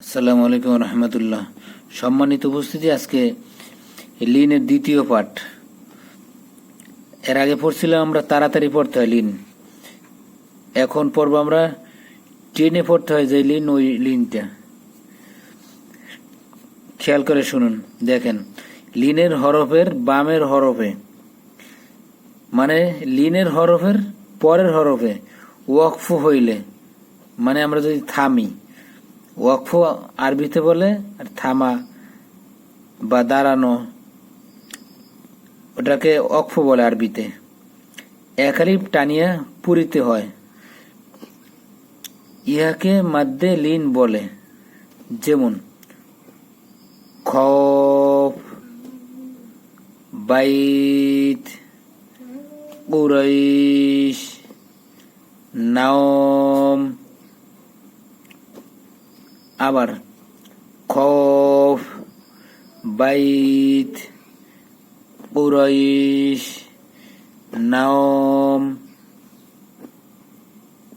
আসসালামু আলাইকুম রহমতুল্লাহ। সম্মানিত উপস্থিতি আজকে লিনের দ্বিতীয় পাঠ। এর আগে পড়ছিলাম আমরা তাড়াতাড়ি পড়তে হয় লিন। এখন পড়ব আমরা ট্রেনে পড়তে হয় যে লিন ওই লিনটা। খেয়াল করে শুনুন, দেখেন, লিনের হরফের বামের হরফে মানে লিনের হরফের পরের হরফে ওয়াকফ হইলে মানে আমরা যদি থামি ওয়াকফ আরবিতে বলে, আর থামা বা দাঁড়ানো, ওটাকে অক্ফ বলে আরবিতে। একালিপ টানিয়া পুরিতে হয়। ইহাকে মাদ্দে লিন বলে, যেমন, খফ, বাইত, কুরাইশ, নাওম আবার খফ বাইত পুরইশ নাওম